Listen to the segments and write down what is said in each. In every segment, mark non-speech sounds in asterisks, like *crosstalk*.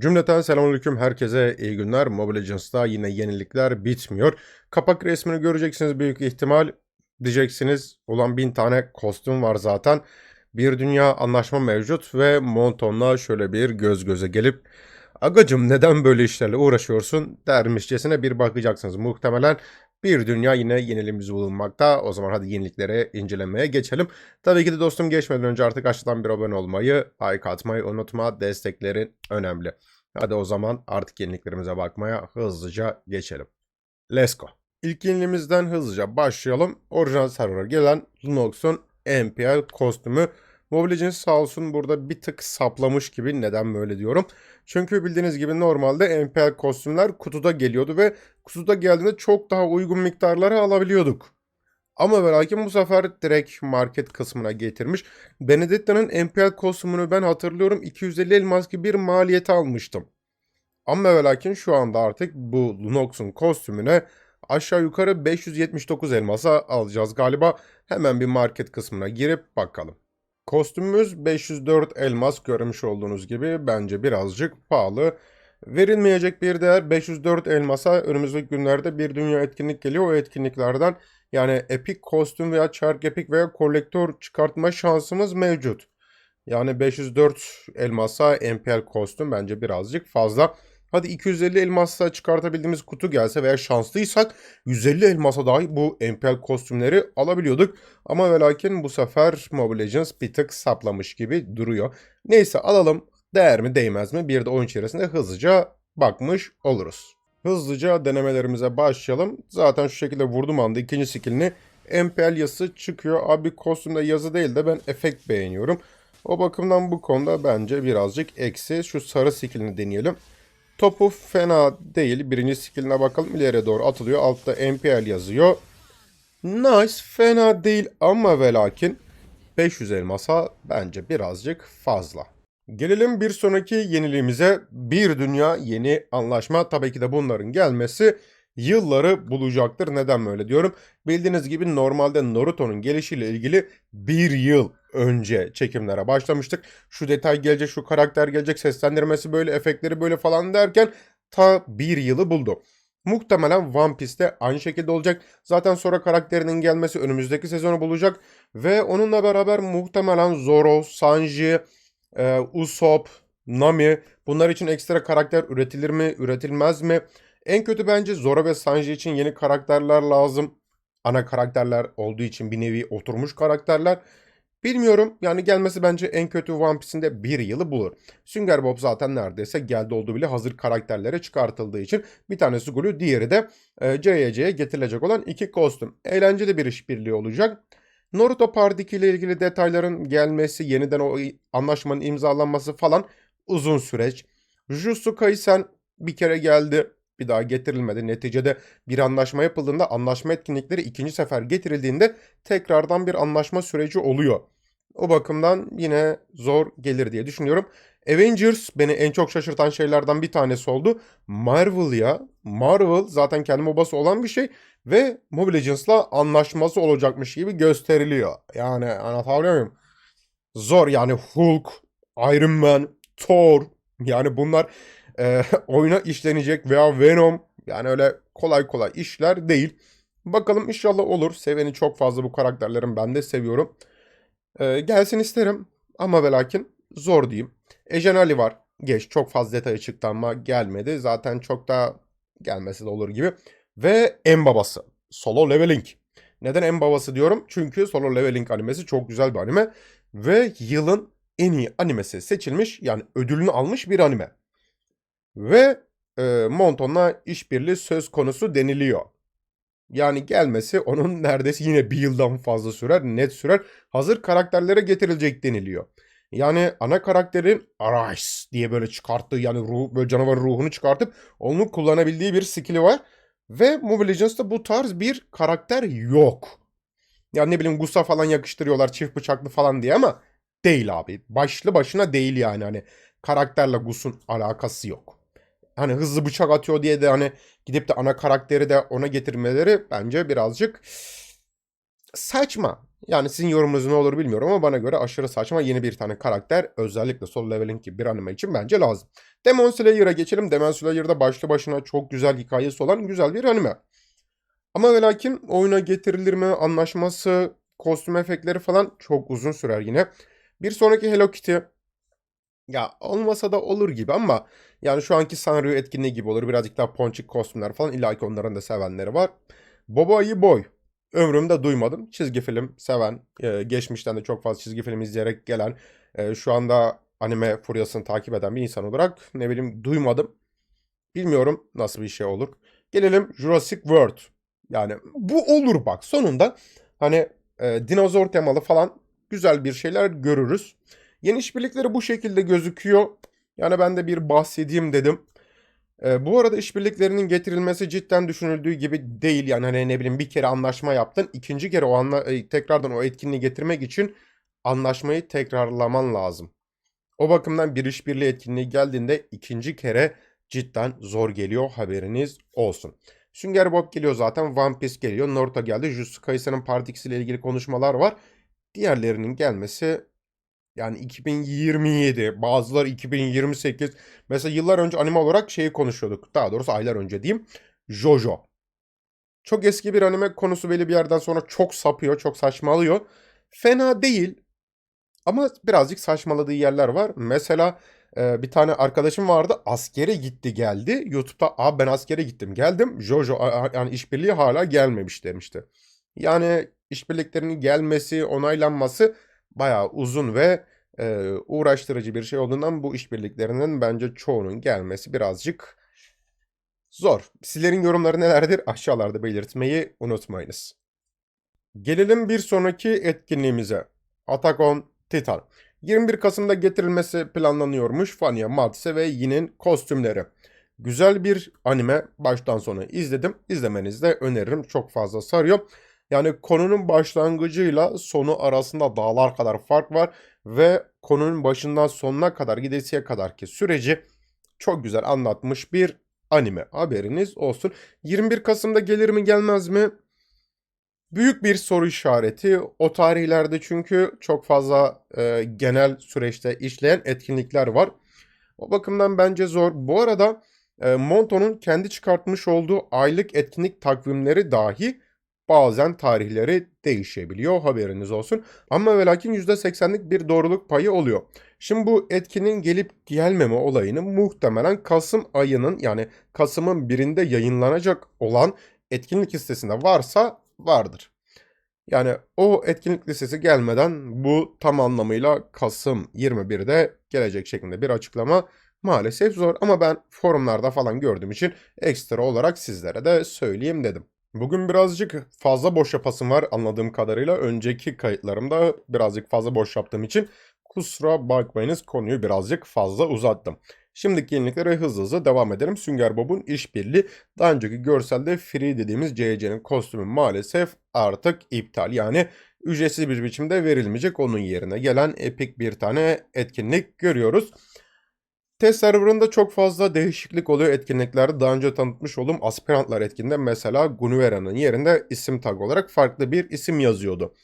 Cümleten selamünaleyküm herkese iyi günler. Mobile Legends'ta yine yenilikler bitmiyor. Kapak resmini göreceksiniz büyük ihtimal. Diyeceksiniz ulan bin tane kostüm var zaten. Bir dünya anlaşma mevcut ve Monton'la şöyle bir göz göze gelip Agacım neden böyle işlerle uğraşıyorsun dermişçesine bir bakacaksınız. Muhtemelen bir dünya yine yeniliğimiz bulunmakta. O zaman hadi yeniliklere incelemeye geçelim. Tabii ki de dostum geçmeden önce artık aşağıdan bir abone olmayı, like atmayı unutma. Desteklerin önemli. Hadi o zaman artık yeniliklerimize bakmaya hızlıca geçelim. Let's go. İlk yeniliğimizden hızlıca başlayalım. Orijinal server'a gelen Lunox'un MPL kostümü. Mobile Legends sağ olsun burada bir tık saplamış gibi. Neden böyle diyorum? Çünkü bildiğiniz gibi normalde MPL kostümler kutuda geliyordu ve kutuda geldiğinde çok daha uygun miktarlara alabiliyorduk. Ama ve lakin bu sefer direkt market kısmına getirmiş. Benedetta'nın MPL kostümünü ben hatırlıyorum 250 elmas gibi bir maliyeti almıştım. Ama ve lakin şu anda artık bu Lunox'un kostümüne aşağı yukarı 579 elmasa alacağız galiba. Hemen bir market kısmına girip bakalım. Kostümümüz 504 elmas görmüş olduğunuz gibi bence birazcık pahalı. Verilmeyecek bir değer 504 elmasa önümüzdeki günlerde bir dünya etkinlik geliyor. O etkinliklerden yani epik kostüm veya çark epik veya kolektör çıkartma şansımız mevcut. Yani 504 elmasa MPL kostüm bence birazcık fazla. Hadi 250 elmasla çıkartabildiğimiz kutu gelse veya şanslıysak 150 elmasa dahi bu MPL kostümleri alabiliyorduk. Ama ve bu sefer Mobile Legends bir tık saplamış gibi duruyor. Neyse alalım. Değer mi değmez mi? Bir de oyun içerisinde hızlıca bakmış oluruz. Hızlıca denemelerimize başlayalım. Zaten şu şekilde vurdum anda ikinci skillini MPL yazısı çıkıyor. Abi kostümde yazı değil de ben efekt beğeniyorum. O bakımdan bu konuda bence birazcık eksi. Şu sarı skillini deneyelim. Topu fena değil. Birinci skilline bakalım. İleriye doğru atılıyor. Altta MPL yazıyor. Nice. Fena değil ama ve lakin 500 elmasa bence birazcık fazla. Gelelim bir sonraki yeniliğimize. Bir dünya yeni anlaşma. Tabii ki de bunların gelmesi yılları bulacaktır. Neden böyle diyorum? Bildiğiniz gibi normalde Naruto'nun gelişiyle ilgili bir yıl önce çekimlere başlamıştık. Şu detay gelecek, şu karakter gelecek, seslendirmesi böyle, efektleri böyle falan derken ta bir yılı buldu. Muhtemelen One Piece'te aynı şekilde olacak. Zaten sonra karakterinin gelmesi önümüzdeki sezonu bulacak. Ve onunla beraber muhtemelen Zoro, Sanji, e, Usopp, Nami bunlar için ekstra karakter üretilir mi, üretilmez mi? En kötü bence Zoro ve Sanji için yeni karakterler lazım. Ana karakterler olduğu için bir nevi oturmuş karakterler. Bilmiyorum yani gelmesi bence en kötü One Piece'in de bir yılı bulur. Sünger Bob zaten neredeyse geldi olduğu bile hazır karakterlere çıkartıldığı için bir tanesi Gulu diğeri de e, getirilecek olan iki kostüm. Eğlenceli bir işbirliği olacak. Naruto Part 2 ile ilgili detayların gelmesi, yeniden o anlaşmanın imzalanması falan uzun süreç. Jujutsu Kaisen bir kere geldi bir daha getirilmedi. Neticede bir anlaşma yapıldığında anlaşma etkinlikleri ikinci sefer getirildiğinde tekrardan bir anlaşma süreci oluyor. O bakımdan yine zor gelir diye düşünüyorum. Avengers beni en çok şaşırtan şeylerden bir tanesi oldu. Marvel ya. Marvel zaten kendi mobası olan bir şey ve Mobile Legends'la anlaşması olacakmış gibi gösteriliyor. Yani anlatabiliyor muyum? Zor yani Hulk, Iron Man, Thor yani bunlar e, *laughs* oyuna işlenecek veya Venom yani öyle kolay kolay işler değil. Bakalım inşallah olur. Seveni çok fazla bu karakterlerin ben de seviyorum. E, gelsin isterim ama ve zor diyeyim. Ejen Ali var. Geç çok fazla detaya çıktı ama gelmedi. Zaten çok da gelmesi de olur gibi. Ve en babası Solo Leveling. Neden en babası diyorum? Çünkü Solo Leveling animesi çok güzel bir anime. Ve yılın en iyi animesi seçilmiş yani ödülünü almış bir anime. Ve e, Monton'la işbirliği söz konusu deniliyor. Yani gelmesi onun *laughs* neredeyse yine bir yıldan fazla sürer, net sürer. Hazır karakterlere getirilecek deniliyor. Yani ana karakterin Arise diye böyle çıkarttığı yani ruh, böyle canavar ruhunu çıkartıp onu kullanabildiği bir skill'i var. Ve Mobile Legends'ta bu tarz bir karakter yok. Yani ne bileyim Gusa falan yakıştırıyorlar çift bıçaklı falan diye ama değil abi. Başlı başına değil yani hani karakterle Gus'un alakası yok. Hani hızlı bıçak atıyor diye de hani gidip de ana karakteri de ona getirmeleri bence birazcık saçma. Yani sizin yorumunuz ne olur bilmiyorum ama bana göre aşırı saçma yeni bir tane karakter özellikle Solo Leveling gibi bir anime için bence lazım. Demon Slayer'a geçelim. Demon Slayer'da başlı başına çok güzel hikayesi olan güzel bir anime. Ama ve lakin oyuna getirilir mi anlaşması, kostüm efektleri falan çok uzun sürer yine. Bir sonraki Hello Kitty ya olmasa da olur gibi ama yani şu anki Sanrio etkinliği gibi olur. Birazcık daha ponçik kostümler falan illa ki onların da sevenleri var. Boba Ayı Boy. Ömrümde duymadım. Çizgi film seven, e, geçmişten de çok fazla çizgi film izleyerek gelen, e, şu anda anime furyasını takip eden bir insan olarak ne bileyim duymadım. Bilmiyorum nasıl bir şey olur. Gelelim Jurassic World. Yani bu olur bak sonunda hani e, dinozor temalı falan güzel bir şeyler görürüz. Yeni işbirlikleri bu şekilde gözüküyor. Yani ben de bir bahsedeyim dedim. E, bu arada işbirliklerinin getirilmesi cidden düşünüldüğü gibi değil. Yani hani ne bileyim bir kere anlaşma yaptın. ikinci kere o anla e, tekrardan o etkinliği getirmek için anlaşmayı tekrarlaman lazım. O bakımdan bir işbirliği etkinliği geldiğinde ikinci kere cidden zor geliyor haberiniz olsun. Sünger Bob geliyor zaten. One Piece geliyor. Naruto geldi. Jujutsu Kaisen'in Part ile ilgili konuşmalar var. Diğerlerinin gelmesi yani 2027, bazıları 2028. Mesela yıllar önce anime olarak şeyi konuşuyorduk. Daha doğrusu aylar önce diyeyim. Jojo. Çok eski bir anime konusu belli bir yerden sonra çok sapıyor, çok saçmalıyor. Fena değil. Ama birazcık saçmaladığı yerler var. Mesela e, bir tane arkadaşım vardı. Askere gitti geldi. YouTube'da Aa, ben askere gittim geldim. Jojo yani işbirliği hala gelmemiş demişti. Yani işbirliklerinin gelmesi, onaylanması bayağı uzun ve e, uğraştırıcı bir şey olduğundan bu işbirliklerinin bence çoğunun gelmesi birazcık zor. Sizlerin yorumları nelerdir aşağılarda belirtmeyi unutmayınız. Gelelim bir sonraki etkinliğimize. Attack on Titan. 21 Kasım'da getirilmesi planlanıyormuş Fania Matse ve Yin'in kostümleri. Güzel bir anime baştan sona izledim. İzlemenizi de öneririm. Çok fazla sarıyor. Yani konunun başlangıcıyla sonu arasında dağlar kadar fark var ve konunun başından sonuna kadar gidesiye kadar ki süreci çok güzel anlatmış bir anime. Haberiniz olsun. 21 Kasım'da gelir mi gelmez mi? Büyük bir soru işareti. O tarihlerde çünkü çok fazla e, genel süreçte işleyen etkinlikler var. O bakımdan bence zor. Bu arada e, Monto'nun kendi çıkartmış olduğu aylık etkinlik takvimleri dahi bazen tarihleri değişebiliyor haberiniz olsun. Ama ve lakin %80'lik bir doğruluk payı oluyor. Şimdi bu etkinin gelip gelmeme olayını muhtemelen Kasım ayının yani Kasım'ın birinde yayınlanacak olan etkinlik listesinde varsa vardır. Yani o etkinlik listesi gelmeden bu tam anlamıyla Kasım 21'de gelecek şeklinde bir açıklama maalesef zor ama ben forumlarda falan gördüğüm için ekstra olarak sizlere de söyleyeyim dedim. Bugün birazcık fazla boş yapasım var anladığım kadarıyla. Önceki kayıtlarımda birazcık fazla boş yaptığım için kusura bakmayınız konuyu birazcık fazla uzattım. Şimdiki yeniliklere hızlı hızlı devam edelim. Sünger Bob'un işbirliği daha önceki görselde free dediğimiz CC'nin kostümü maalesef artık iptal. Yani ücretsiz bir biçimde verilmeyecek. Onun yerine gelen epik bir tane etkinlik görüyoruz. Test serverında çok fazla değişiklik oluyor etkinliklerde. Daha önce tanıtmış olduğum aspirantlar etkinliğinde mesela Gunuvera'nın yerinde isim tag olarak farklı bir isim yazıyordu.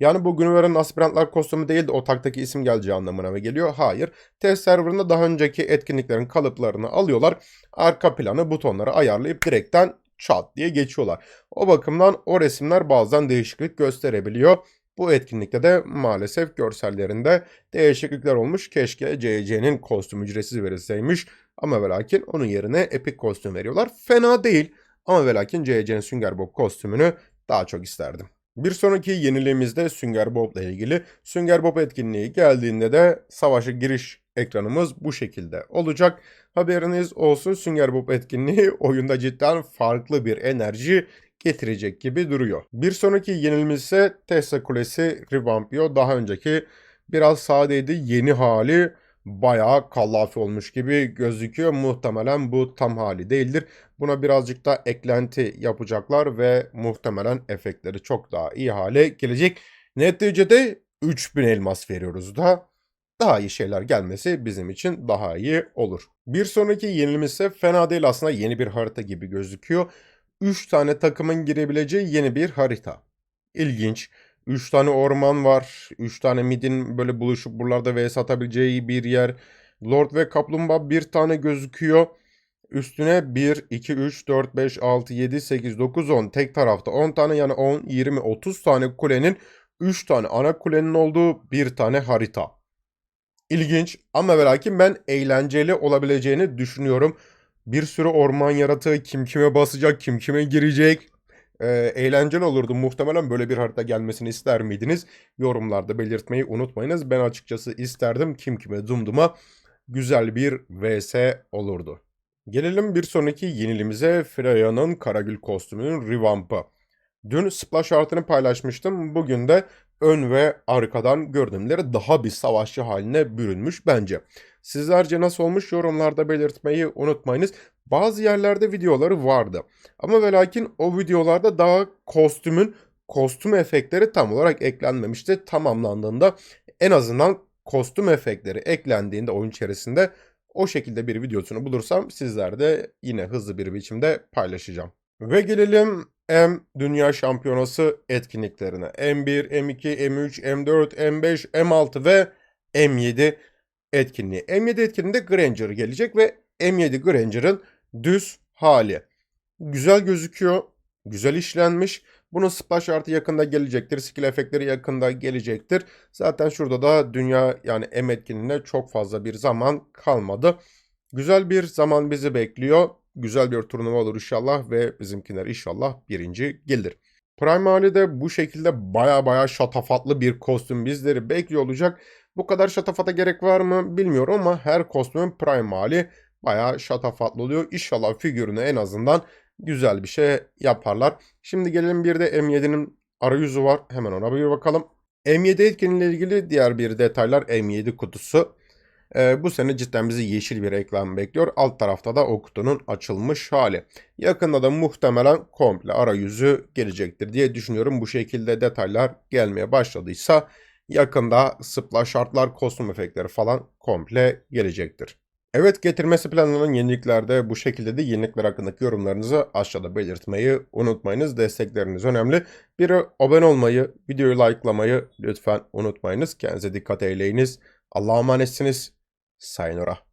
Yani bu Gunuvera'nın aspirantlar kostümü değil de o tagdaki isim geleceği anlamına mı geliyor? Hayır. Test serverında daha önceki etkinliklerin kalıplarını alıyorlar. Arka planı butonları ayarlayıp direkten çat diye geçiyorlar. O bakımdan o resimler bazen değişiklik gösterebiliyor. Bu etkinlikte de maalesef görsellerinde değişiklikler olmuş. Keşke CC'nin kostüm ücretsiz verilseymiş. Ama ve lakin onun yerine Epic kostüm veriyorlar. Fena değil. Ama ve lakin CC'nin Sünger Bob kostümünü daha çok isterdim. Bir sonraki yeniliğimizde Sünger Bob ile ilgili. Sünger Bob etkinliği geldiğinde de savaşa giriş ekranımız bu şekilde olacak. Haberiniz olsun Sünger Bob etkinliği oyunda cidden farklı bir enerji getirecek gibi duruyor. Bir sonraki yenilimiz ise Tesla Kulesi Revampio. Daha önceki biraz sadeydi. Yeni hali bayağı kallafi olmuş gibi gözüküyor. Muhtemelen bu tam hali değildir. Buna birazcık da eklenti yapacaklar ve muhtemelen efektleri çok daha iyi hale gelecek. Neticede 3000 elmas veriyoruz da daha iyi şeyler gelmesi bizim için daha iyi olur. Bir sonraki yenilimiz ise fena değil aslında yeni bir harita gibi gözüküyor. 3 tane takımın girebileceği yeni bir harita. İlginç. 3 tane orman var. 3 tane midin böyle buluşup buralarda vs atabileceği bir yer. Lord ve Kaplumbağa bir tane gözüküyor. Üstüne 1, 2, 3, 4, 5, 6, 7, 8, 9, 10 tek tarafta 10 tane yani 10, 20, 30 tane kulenin 3 tane ana kulenin olduğu bir tane harita. İlginç ama ve lakin ben eğlenceli olabileceğini düşünüyorum. Bir sürü orman yaratığı kim kime basacak, kim kime girecek. Ee, eğlenceli olurdu. Muhtemelen böyle bir harita gelmesini ister miydiniz? Yorumlarda belirtmeyi unutmayınız. Ben açıkçası isterdim kim kime dumduma güzel bir vs olurdu. Gelelim bir sonraki yenilimize Freya'nın Karagül kostümünün revampı. Dün splash artını paylaşmıştım. Bugün de ön ve arkadan görünümleri daha bir savaşçı haline bürünmüş bence. Sizlerce nasıl olmuş yorumlarda belirtmeyi unutmayınız. Bazı yerlerde videoları vardı. Ama ve lakin o videolarda daha kostümün kostüm efektleri tam olarak eklenmemişti. Tamamlandığında en azından kostüm efektleri eklendiğinde oyun içerisinde o şekilde bir videosunu bulursam sizlerde yine hızlı bir biçimde paylaşacağım. Ve gelelim M Dünya Şampiyonası etkinliklerine. M1, M2, M3, M4, M5, M6 ve M7 etkinliği. M7 etkinliğinde Granger gelecek ve M7 Granger'ın düz hali. Güzel gözüküyor. Güzel işlenmiş. Bunun splash artı yakında gelecektir. Skill efektleri yakında gelecektir. Zaten şurada da dünya yani M etkinliğine çok fazla bir zaman kalmadı. Güzel bir zaman bizi bekliyor. Güzel bir turnuva olur inşallah ve bizimkiler inşallah birinci gelir. Prime hali de bu şekilde baya baya şatafatlı bir kostüm bizleri bekliyor olacak. Bu kadar şatafata gerek var mı bilmiyorum ama her kostümün prime hali baya şatafatlı oluyor. İnşallah figürünü en azından güzel bir şey yaparlar. Şimdi gelelim bir de M7'nin arayüzü var. Hemen ona bir bakalım. M7 etkinliğiyle ilgili diğer bir detaylar M7 kutusu. Ee, bu sene cidden bizi yeşil bir reklam bekliyor. Alt tarafta da o kutunun açılmış hali. Yakında da muhtemelen komple arayüzü gelecektir diye düşünüyorum. Bu şekilde detaylar gelmeye başladıysa yakında splash şartlar, kostüm efektleri falan komple gelecektir. Evet getirmesi planlanan yeniliklerde bu şekilde de yenilikler hakkındaki yorumlarınızı aşağıda belirtmeyi unutmayınız. Destekleriniz önemli. Biri abone olmayı, videoyu likelamayı lütfen unutmayınız. Kendinize dikkat eyleyiniz. Allah'a emanetsiniz. Sayonara.